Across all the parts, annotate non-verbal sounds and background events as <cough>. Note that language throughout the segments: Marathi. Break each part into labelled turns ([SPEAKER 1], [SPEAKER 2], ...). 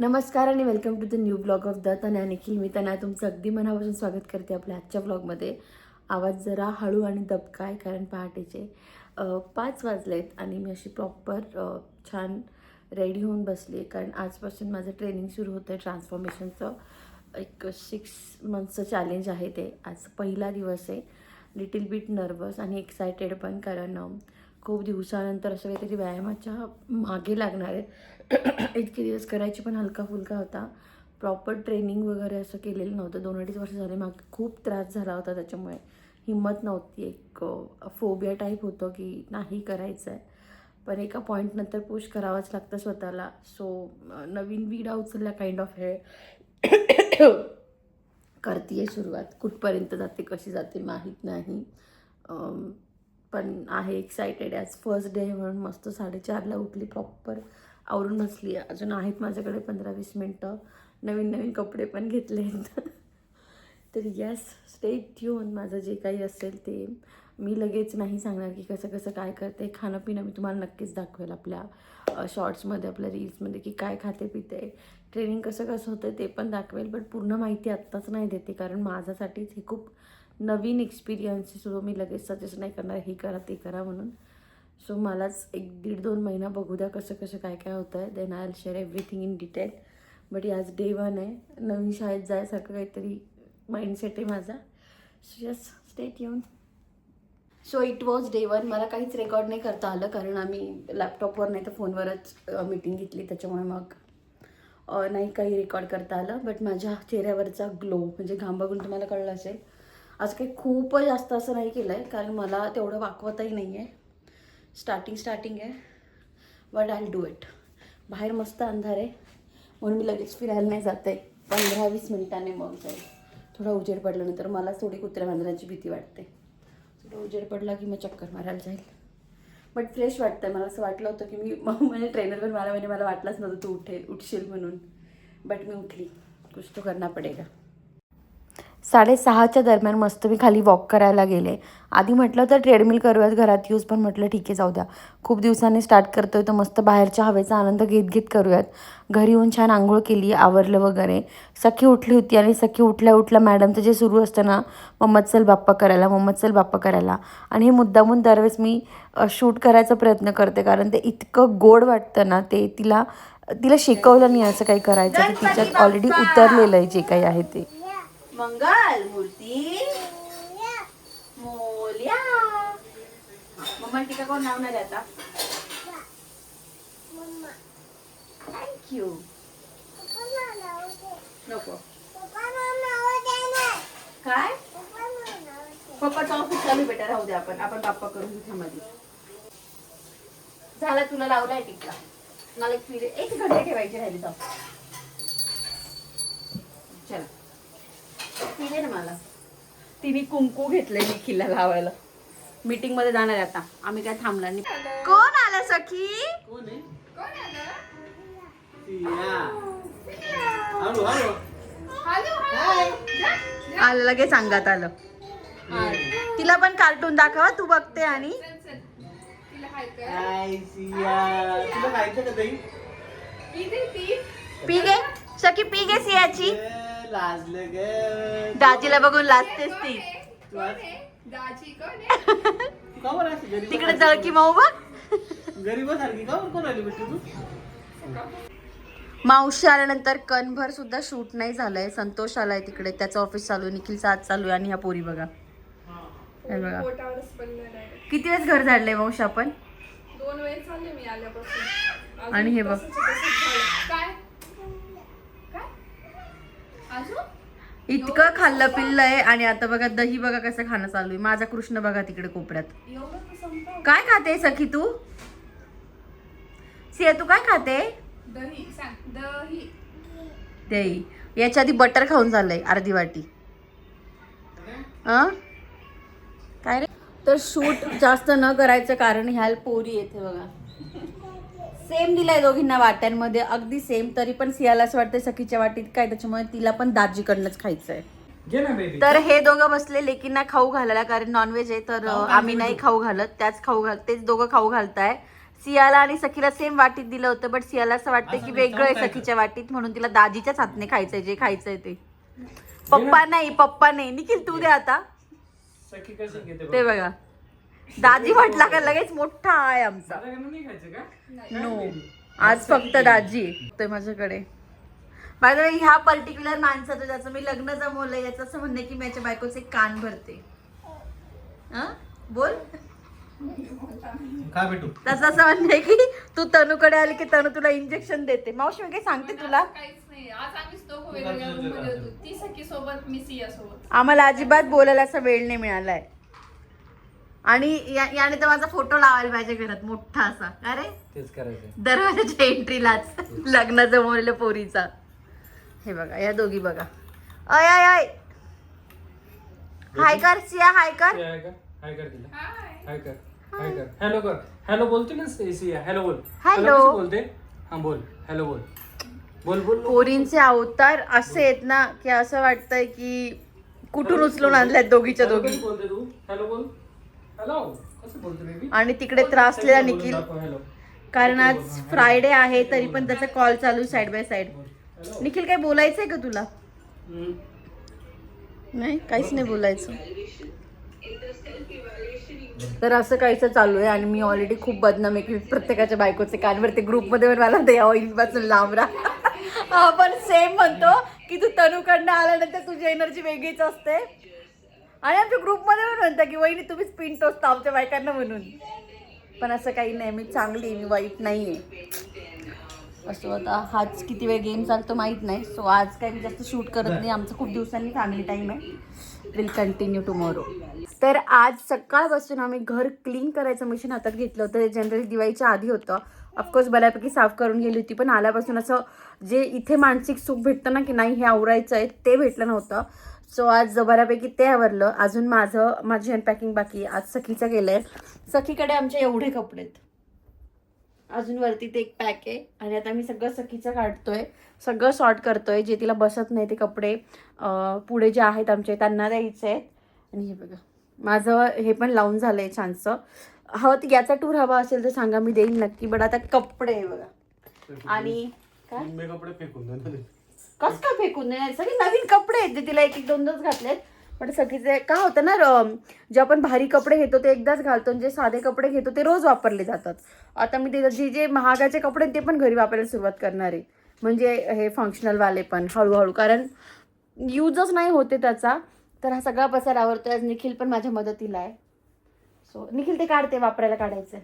[SPEAKER 1] नमस्कार आणि welcome to the new blog of the Tanya Nikhil मी तन्या तुमचं अगदी मनापासून स्वागत करते आपल्या आजच्या ब्लॉगमध्ये आवाज जरा हळू आणि दबका आहे कारण पहाटेचे पाच वाजलेत आणि मी अशी प्रॉपर छान रेडी होऊन बसली कारण आजपासून माझं ट्रेनिंग सुरू होतं आहे ट्रान्सफॉर्मेशनचं एक सिक्स मंथचं चॅलेंज आहे ते. आज पहिला दिवस आहे. लिटिल बिट नर्वस आणि एक्सायटेड पण कारण खूप दिवसानंतर असं काहीतरी व्यायामाच्या मागे लागणार आहे. <clears throat> इतके दिवस करायची पण हलका फुलका होता. प्रॉपर ट्रेनिंग वगैरे असं केलेलं नव्हतं. दोन अडीच वर्ष झाले मागे खूप त्रास झाला होता त्याच्यामुळे. हिंमत नव्हती. एक फोबिया टाईप होतं की नाही करायचं आहे पण एका पॉईंटनंतर पुश करावंच लागतं स्वतःला. सो नवीन विडा उचलल्या काइंड ऑफ हे. <coughs> करते आहे सुरुवात. कुठपर्यंत जाते कशी जाते माहीत नाही. पण आहे एक्सायटेड ॲज फर्स्ट डे म्हणून मस्त साडेचारला उठली प्रॉपर आवरून बसली. अजून आहेत माझ्याकडे पंधरा वीस मिनटं. नवीन नवीन कपडे पण घेतले आहेत. <laughs> तर यस स्टे ट्यून माझं जे काही असेल ते मी लगेच नाही सांगणार की कसं कसं काय करते. खाणं पिणं मी तुम्हाला नक्कीच दाखवेल आपल्या शॉर्ट्समध्ये आपल्या रील्समध्ये की काय खाते पिते ट्रेनिंग कसं कसं होतं ते पण दाखवेल. बट पूर्ण माहिती आत्ताच नाही देते कारण माझ्यासाठीच हे खूप नवीन एक्सपिरियन्स सो मी लगेच सजेस्ट नाही करणार हे करा ते करा म्हणून. सो मलाच एक दीड दोन महिना बघू द्या कसं कसं काय काय होतं आहे then I share everything in detail but आज डे वन आहे. नवीन शाळेत जायसारखं काहीतरी माइंडसेट आहे माझा. सो यस स्टेट येऊन so it was day one मला काहीच रेकॉर्ड नाही करता आलं कारण आम्ही लॅपटॉपवर नाही तर फोनवरच मीटिंग घेतली. त्याच्यामुळे मग नाही काही रेकॉर्ड करता आलं. बट माझ्या चेहऱ्यावरचा ग्लो म्हणजे घाम बघून तुम्हाला कळलं असेल. आज काही खूपच जास्त असं नाही केलं आहे कारण मला तेवढं वाकवतही नाही आहे स्टार्टिंग स्टार्टिंग आहे. बट आय डू इट बाहेर मस्त अंधार आहे. म्हणून मी लगेच फिरायला नाही जात. आहे पंधरा वीस मिनिटांनी मग जाईल. थोडा उजेड पडल्यानंतर मला थोडी कुत्र्या मांजरांची भीती वाटते. थोडा उजेड पडला की मग चक्कर मारायला जाईल. बट फ्रेश वाटतं आहे मला असं वाटलं होतं की मी मग <laughs> म्हणजे ट्रेनर पण मला म्हणजे मला वाटलंच नव्हतं तू उठेल उठशील म्हणून. बट मी उठली. कुछ तो करना पडेगा. साडेसहाच्या दरम्यान मस्त मी खाली वॉक करायला गेले. आधी म्हटलं तर ट्रेडमिल करूयात घरात यूज पण म्हटलं ठीक आहे जाऊ द्या खूप दिवसांनी स्टार्ट करतोय तर मस्त बाहेरच्या हवेचा आनंद घेत घेत करूयात. घरी येऊन छान आंघोळ केली आवरलं वगैरे. सखी उठली होती आणि सखी उठल्या उठल्या मॅडमचं जे सुरू असतं ना मम्मद चल बाप्पा करायला मम्मद चल बाप्पा करायला. आणि हे मुद्दामून दरवेळेस मी शूट करायचा प्रयत्न करते कारण ते इतकं गोड वाटतं ना ते तिला तिला शिकवलं नाही असं काही करायचं तिच्यात ऑलरेडी उतरलेलं आहे जे काही आहे ते.
[SPEAKER 2] मंगल मूर्ती. मोल्या. मम्मा टीका कोण लावणार आहे आता? थँक्यू नको. काय? पप्पाचं ऑफिस चालू बेटा राहू दे आपण. आपण बाप्पा करून घेऊ मध्ये झाला तुला लावलाय टिक्का मला एक फिरे एक घंटे ठेवायची राहिली जाऊ. चला. तिने ना मला. तिने कुंकू घेतले निखिलला लावायला. मीटिंगमध्ये जाणार आहे आता. आम्ही काय थांबणार नाही. कोण आलं सखी?
[SPEAKER 3] कोण आहे?
[SPEAKER 2] आलं? लगेच अंगात आलं. तिला पण कार्टून दाखवा तू बघते आणि. पी गे सखी पी गे सियाची.
[SPEAKER 3] लाजलं ग.
[SPEAKER 2] दाजीला बघून लाजतेस ती. <laughs> तिकडे जळकी माऊ बघ.
[SPEAKER 3] गरीबासारखी का? बरं कोण आली बेटी तू?
[SPEAKER 2] मावशी आल्यानंतर कणभर सुद्धा शूट नाही झालंय. संतोष आलाय तिकडे. त्याचं ऑफिस चालू आहे. निखिलचं आज चालू आहे. आणि ह्या पोरी बघा. हे बघा. किती वेळेस घर झाडलंय मावशी आपण?
[SPEAKER 4] दोन वेळेस झाले मी आल्यापासून. अजून
[SPEAKER 2] आणि हे बघ.
[SPEAKER 4] तसंच आहे, तसंच झालं. काय काय अजून
[SPEAKER 2] इतकं खाल्लं पिल्लंय आणि आता बघा दही बघा कसं खाणं चालू आहे. माझा कृष्ण बघा तिकडे कोपऱ्यात. काय खाते सखी तू? सिया तू काय खाते?
[SPEAKER 4] दही दही.
[SPEAKER 2] दही. याच्या आधी बटर खाऊन झालंय अर्धी वाटी? काय रे? तर शूट जास्त न करायचं कारण ह्या पोरी येते बघा. सेम दिलाय दोघींना वाट्यांमध्ये. अगदी सेम तरी पण सियाला असं वाटतं सखीच्या वाटीत काय त्याच्यामुळे तिला पण दाजीकडनंच खायचंय.
[SPEAKER 3] घे ना बेबी
[SPEAKER 2] तर हे दोघं बसले लेकींना खाऊ घालायला कारण नॉनव्हेज आहे तर आम्ही नाही खाऊ घालत. त्याच खाऊ घाल तेच दोघं खाऊ घालताय.
[SPEAKER 1] सियाला आणि सखीला सेम वाटीत दिलं होतं बट सियाला असं वाटतं की वेगळं आहे सखीच्या वाटीत म्हणून तिला दाजीच्याच हातने खायचंय जे खायचंय ते. पप्पा नाही पप्पा नाही. निखिल तू दे आता.
[SPEAKER 3] सखी घेते
[SPEAKER 1] ते बघा. दाजी म्हटला का लगेच मोठा आहे आमचा.
[SPEAKER 3] मला नाही खायचं का?
[SPEAKER 1] नो आज फक्त दाजी. ते माझ्याकडे. बाय द वे ह्या पर्टिक्युलर माणसाचं ज्याचं मी लग्न जमवलं याचं असं म्हणणं की माझ्या बायकोचे कान भरते. हं? बोल. तसं असं म्हणणं की तू तनूकडे आली की तनू तुला इंजेक्शन देते. मावशी मी काही सांगते तुला?
[SPEAKER 4] मी
[SPEAKER 1] आम्हाला अजिबात बोलायला असा वेळ नाही मिळालाय. आणि या- याने तर माझा फोटो लावायला पाहिजे घरात मोठा असा. अरे?
[SPEAKER 3] तेच करायचं
[SPEAKER 1] दरवाजाच्या एंट्रीलाच. <laughs> लग्न जमवलेल्या पोरीचा. हे बघा या दोघी बघा. अय अय अय. हाय कर सिया हाय कर.
[SPEAKER 3] हाय कर. हाय कर तिला.
[SPEAKER 4] हाय.
[SPEAKER 3] हाय कर हाय कर. हॅलो कर. हॅलो बोलते ना सिया. हॅलो बोल.
[SPEAKER 1] Hello.
[SPEAKER 3] कशी बोलते? हा बोल. हॅलो बोल. बोल बोल बोल.
[SPEAKER 1] पोरींचे अवतार असे आहेत ना की असं वाटतंय की कुठून उचलून आणल्यात दोघीच्या
[SPEAKER 3] Hello
[SPEAKER 1] दोघी.
[SPEAKER 3] कशी बोलते तू? हॅलो बोल.
[SPEAKER 1] आणि तिकडे त्रासलेला निखिल. कारण आज फ्रायडे आहे तरी पण त्याचा कॉल चालू साइड बाय साइड निखिल काय बोलायचंय का तुला? नाही काहीच नाही बोलायचं. तर असं काहीच चालू आहे आणि मी ऑलरेडी खूप बदनाम आहे की प्रत्येकाच्या बायकोचे कानवर ते ग्रुपमध्ये पण मला ते ऑइलपासून लांब राहा. आपण सेम म्हणतो की तू तनुकडनं आल्यानंतर तुझी एनर्जी वेगळीच असते. आणि आमच्या ग्रुपमध्ये पण म्हणता की वहिनी तुम्हीच पिन टोचता आमच्या बायकांना म्हणून. पण असं काही नाही मी चांगली आहे मी वाईट नाही आहे असो आता हाच किती वेळ गेम चालतो माहीत नाही. सो आज काही मी जास्त शूट करत नाही. आमचं खूप दिवसांनी फॅमिली टाईम आहे. विल कंटिन्यू टुमॉरो तर आज सकाळपासून आम्ही घर क्लीन करायचं मिशन हातात घेतलं होतं. जनरली दिवाळीच्या आधी होतं. ऑफकोर्स बऱ्यापैकी साफ करून गेली होती पण आल्यापासून असं जे इथे मानसिक सुख भेटतं ना की नाही हे आवरायचं आहे ते भेटलं नव्हतं. सो आज बऱ्यापैकी ते आवरलं अजून माझं माझी अनपॅकिंग बाकी आहे. आज सखीचं गेलं आहे सखीकडे आमचे एवढे कपडे आहेत. अजून वरती ते एक पॅक आहे. आणि आता मी सगळं सखीचं काढतोय. सगळं सॉर्ट करतोय. जे तिला बसत नाही ते कपडे पुढे जे आहेत आमचे त्यांना द्यायचे आहेत. आणि हे बघा. माझं हे पण लावून झालंय छानसं. हवं ती याचा टूर हवा असेल तर सांगा मी देईन नक्की. बट आता कपडे आहे बघा. आणि काय?
[SPEAKER 3] कपडे फेकून
[SPEAKER 1] कस का फेकून नाही सगळे नवीन कपडे आहेत ते तिला एक एक दोन दोन घातलेत. पण सगळीचे काय होतं ना र- जे आपण भारी कपडे घेतो ते एकदाच घालतो आणि जे साधे कपडे घेतो ते रोज वापरले जातात. आता मी ते जे जे महागाचे कपडे आहेत ते पण घरी वापरायला सुरुवात करणार आहे. म्हणजे हे फंक्शनलवाले पण हळूहळू. कारण यूजच नाही होते त्याचा. तर हा सगळा पसार आवडतो आज निखिल पण माझ्या मदतीला आहे. सो निखिल ते काढते वापरायला काढायचं.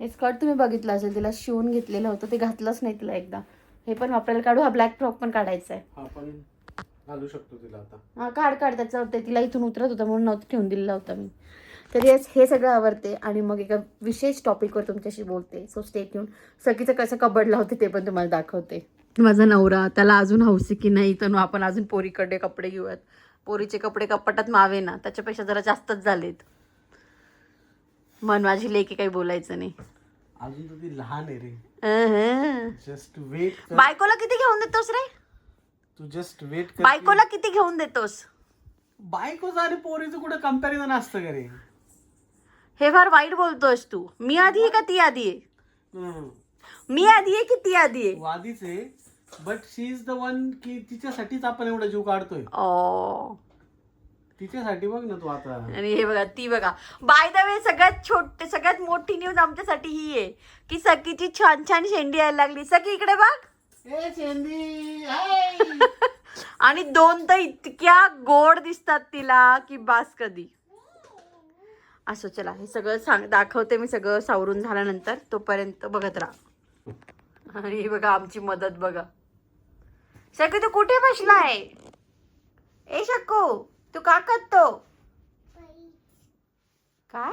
[SPEAKER 1] हे स्कर्ट तुम्ही बघितलं असेल तिला शिवून घेतलेलं होतं ते घातलंच नाही तिला एकदा. हे पण वापरायला काढू. हा ब्लॅक फ्रॉक पण काढायचा आहे.
[SPEAKER 3] हा पण घालू शकतो तिला आता.
[SPEAKER 1] हा काढ काढ. त्याचं ते तिला इथून उतरत होतं म्हणून नव्हतं ठेवून दिलेला होता मी. तर येस हे सगळं आवडते आणि मग एका विशेष टॉपिकवर तुमच्याशी बोलते. सो स्टे ट्यून सखीचं कसं कबड लावते ते पण तुम्हाला दाखवते. माझा नवरा त्याला अजून हौसी की नाही तर आपण अजून पोरीकडे कपडे घेऊयात. पोरीचे कपडे कपाटात मावे ना त्याच्यापेक्षा जरा जास्तच झालेत. मन माझी लेकी काही बोलायचं नाही.
[SPEAKER 3] अजून तर ती लहान आहे रे. जस्ट वेट
[SPEAKER 1] बायकोला किती घेऊन देतोस रे?
[SPEAKER 3] तू जस्ट वेट कर
[SPEAKER 1] बायकोला किती घेऊन देतोस?
[SPEAKER 3] बायकोचं आणि पोरीचं कुठं कंपॅरिझन असतं का रे?
[SPEAKER 1] हे फार वाईट बोलतोस तू. मी आधी आहे का ती आधी आहे. मी आधी आहे की ती आधी आहे?
[SPEAKER 3] तू आधीच आहे but she is the one की तिच्यासाठीच आपण एवढा जीव काढतोय.
[SPEAKER 1] ओ
[SPEAKER 3] तिच्यासाठी बघ ना तू आता.
[SPEAKER 1] आणि हे बघा ती बघा. बाय द वे सगळ्यात छोटे सगळ्यात मोठी न्यूज आमच्यासाठी ही आहे की सखीची छान छान शेंडी यायला लागली. सखी इकडे बघ. <laughs> आणि दोन तर इतक्या गोड दिसतात तिला की बास कधी. असं चला हे सगळं सांग दाखवते मी सगळं सावरून झाल्यानंतर. तोपर्यंत बघत राहा. आणि हे बघा आमची मदत बघा. शक्य तू कुठे बसलाय? ए शकू तू का करतो? काय?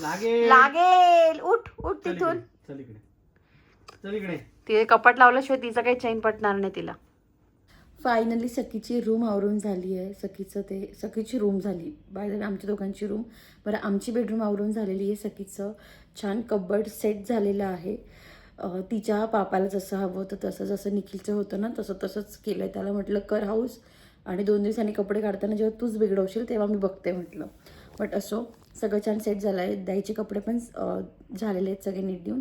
[SPEAKER 3] लागेल.
[SPEAKER 1] लागेल. उठ उठ
[SPEAKER 3] चल
[SPEAKER 1] तिथून.
[SPEAKER 3] इकडे, चल इकडे. चल इकडे.
[SPEAKER 1] तिथे कपाट लावल्याशिवाय तिचं काही चैन पटणार नाही तिला. फायनली सखीची रूम आवरून झाली आहे. सखीचं ते सखीची रूम झाली. बाय आमच्या दोघांची रूम बरं आमची बेडरूम आवरून झालेली आहे. सखीचं छान कबड सेट झालेलं आहे. अं, तिच्या पापाला जसं हवं होतं तसं जसं निखिलचं होतं ना तसं तसंच केलं आहे त्याला म्हटलं कर हाऊस आणि दोन दिवसांनी कपडे काढताना जेव्हा तूच बिघडवशील तेव्हा मी बघते म्हटलं. बट असो सगळं छान सेट झालं आहे. द्यायचे कपडे पण झालेले आहेत सगळे नीट देऊन.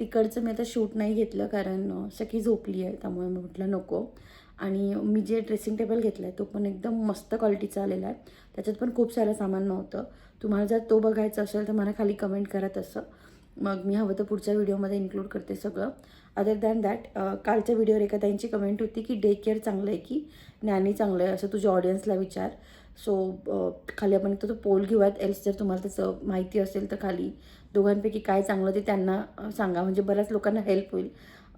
[SPEAKER 1] तिकडचं मी आता शूट नाही घेतलं कारण सखी झोपली आहे त्यामुळे मी म्हटलं नको. आणि मी जे ड्रेसिंग टेबल घेतला आहे तो पण एकदम मस्त क्वालिटीचा आलेला आहे. त्याच्यात पण खूप सारं सामान नव्हतं. तुम्हाला जर तो बघायचा असेल तर मला खाली कमेंट करा तसं. मग मी हवं तर पुढच्या व्हिडिओमध्ये इन्क्लूड करते सगळं. अदर दॅन दॅट कालच्या व्हिडिओवर एका त्यांची कमेंट होती की डे केअर चांगलं आहे की? ज्ञानी चांगलं आहे असं तुझ्या ऑडियन्सला विचार. सो uh, खाली आपण तो पोल घेऊयात. एल्स जर तुम्हाला त्याचं माहिती असेल तर खाली दोघांपैकी काय चांगलं ते त्यांना सांगा. म्हणजे बऱ्याच लोकांना हेल्प होईल.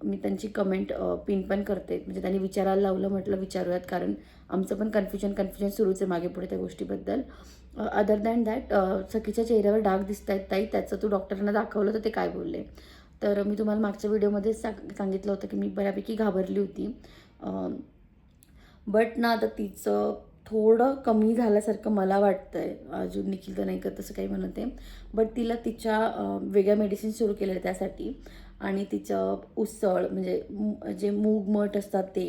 [SPEAKER 1] मी त्यांची कमेंट पिन पण करते. म्हणजे त्यांनी विचारायला लावलं म्हटलं विचारूयात. कारण आमचं पण कन्फ्युजन कन्फ्युजन सुरूच आहे मागे पुढे त्या गोष्टीबद्दल. अदर दॅन दॅट सखीच्या चेहऱ्यावर डाग दिसत आहेत ताई. त्याचं तू डॉक्टरांना दाखवलं तर ते काय बोलले? तर मी तुम्हाला मागच्या व्हिडिओमध्येच सांग सांगितलं होतं की मी बऱ्यापैकी घाबरली होती. बट ना आता तिचं थोडं कमी झाल्यासारखं मला वाटतं आहे अजून निखिल तर नाही का तसं काही म्हणत आहे. बट तिला तिच्या वेगळ्या मेडिसिन सुरू केल्या त्यासाठी. आणि तिचं उसळ म्हणजे जे मूग मठ असतात ते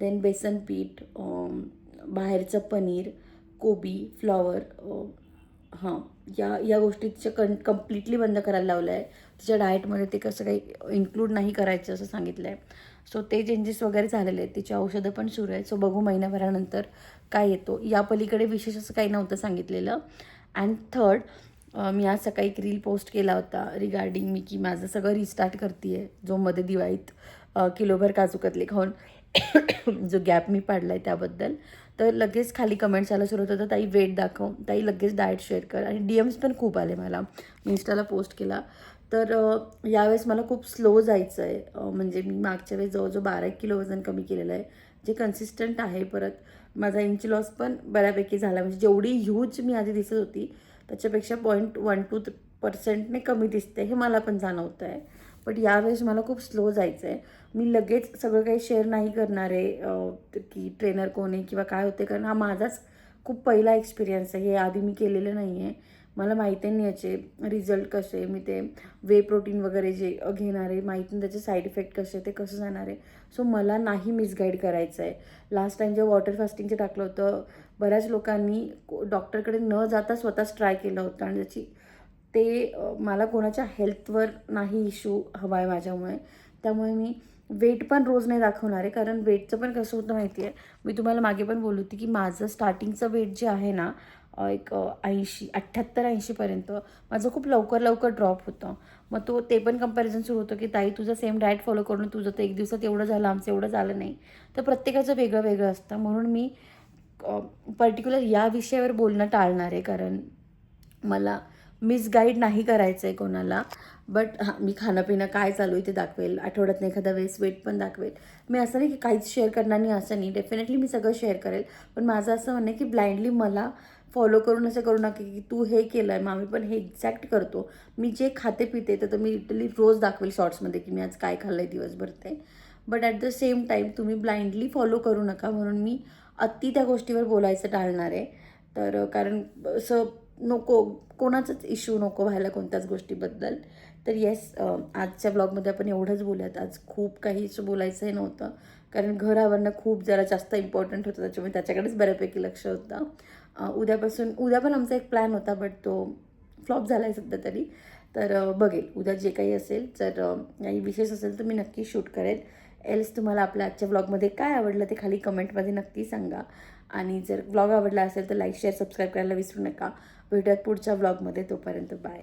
[SPEAKER 1] देन बेसन पीठ बाहेरचं पनीर कोबी फ्लॉवर हां या या गोष्टी तिच्या कं कम्प्लिटली बंद करायला लावलं आहे. तिच्या डाएटमध्ये ते कसं काही इन्क्लूड नाही करायचं असं सांगितलं आहे सो ते चेंजेस वगैरे झालेले आहेत. तिची औषधं पण सुरू आहेत. सो बघू महिन्याभरानंतर काय येतो. या पलीकडे विशेष असं काही नव्हतं सांगितलेलं. अँड थर्ड मी आज सकाळी एक रील पोस्ट केला होता रिगार्डिंग मी की माझं सगळं रिस्टार्ट करते आहे जो मध्ये दिवाळीत किलोभर काजू कतले खाऊन <coughs> जो गॅप मी पाडला आहे त्याबद्दल. तर लगेच खाली कमेंट्स आला सुरू होतं. ताई वेट दाखव. ताई लगेच डाएट शेअर कर. आणि डी एम्स पण खूप आले मला. मी इंस्टाला पोस्ट केला. तर यावेळेस मला खूप स्लो जायचं आहे म्हणजे मी मागच्या वेळेस जवळजवळ बारा एक किलो वजन कमी केलेलं आहे जे कन्सिस्टंट आहे परत. माझा इंच लॉस पण बऱ्यापैकी झाला. म्हणजे जेवढी ह्यूज मी आधी दिसत होती त्याच्यापेक्षा पॉईंट वन टू पर्सेंटने कमी दिसते हे मला पण जाणवतं आहे बट यावेळेस मला खूप स्लो जायचं आहे मी लगेच सगळं काही शेअर नाही करणार आहे की ट्रेनर कोण आहे किंवा काय होते कारण हा माझाच खूप पहिला एक्सपिरियन्स आहे. हे आधी मी केलेलं नाही आहे मला माहिती नाही याचे रिझल्ट कसे मी ते वे प्रोटीन वगैरे जे घेणार आहे माहीत नाही त्याचे साईड इफेक्ट कसे ते कसं जाणार आहे. सो मला नाही मिसगाईड करायचं आहे. लास्ट टाइम जे वॉटर फास्टिंगचं टाकलं होतं बऱ्याच लोकांनी डॉक्टरकडे न जाता स्वतःच ट्राय केलं होतं आणि त्याची ते मला कोणाच्या हेल्थवर नाही इश्यू हवा आहे माझ्यामुळे. त्यामुळे मी वेट पण रोज नाही दाखवणार आहे. कारण वेटचं पण कसं होतं माहिती आहे? मी तुम्हाला मागे पण बोलू होती की माझं स्टार्टिंगचं वेट जे आहे ना एक ऐंशी अठ्ठ्याहत्तर ऐंशीपर्यंत माझं खूप लवकर लवकर ड्रॉप होतं. मग तो ते पण कंपॅरिझन सुरू होतं की ताई तुझं सेम डाएट फॉलो करून तुझं तर एक दिवसात एवढं झालं आमचं एवढं झालं नाही. तर प्रत्येकाचं वेगळं वेगळं असतं. म्हणून मी पर्टिक्युलर या विषयावर बोलणं टाळणार आहे. कारण मला मिसगाईड नाही करायचं आहे कोणाला. बट हां मी खाणंपिणं काय चालू आहे ते दाखवेल. आठवड्यातनं एखादा वेळेस वेट पण दाखवेल. मी असं नाही की काहीच शेअर करणार नाही असं नाही. डेफिनेटली मी सगळं शेअर करेल. पण माझं असं म्हणणं आहे की ब्लाइंडली मला फॉलो करून असं करू नका की तू हे केलं आहे मग आम्ही पण हे एक्झॅक्ट करतो. मी जे खाते पिते तर मी लिटरली रोज दाखवेल शॉर्ट्समध्ये की मी आज काय खाल्लं आहे दिवसभर ते. But at the same time तुम्ही ब्लाइंडली फॉलो करू नका म्हणून मी अति त्या गोष्टीवर बोलायचं टाळणार आहे. तर कारण असं नको कोणाचाच इश्यू नको व्हायला कोणत्याच गोष्टीबद्दल. तर येस आजच्या ब्लॉगमध्ये आपण एवढंच बोलूयात. आज खूप काही असं बोलायचंही नव्हतं. कारण घर आवरणं खूप जरा जास्त इम्पॉर्टंट होतं त्याच्यामुळे त्याच्याकडेच बऱ्यापैकी लक्ष होतं. उद्यापासून उद्या पण आमचा एक प्लॅन होता बट तो फ्लॉप झाला आहे सध्या तरी. तर बघेल. उद्या जे काही असेल जर काही विशेष असेल तर मी नक्की शूट करेल. एल्स तुम्हाला आपल्या आजच्या ब्लॉगमध्ये काय आवडलं ते खाली कमेंटमध्ये नक्की सांगा. आणि जर ब्लॉग आवडला असेल तर लाईक शेअर सबस्क्राईब करायला विसरू नका. भेटूयात पुढच्या ब्लॉगमध्ये तोपर्यंत बाय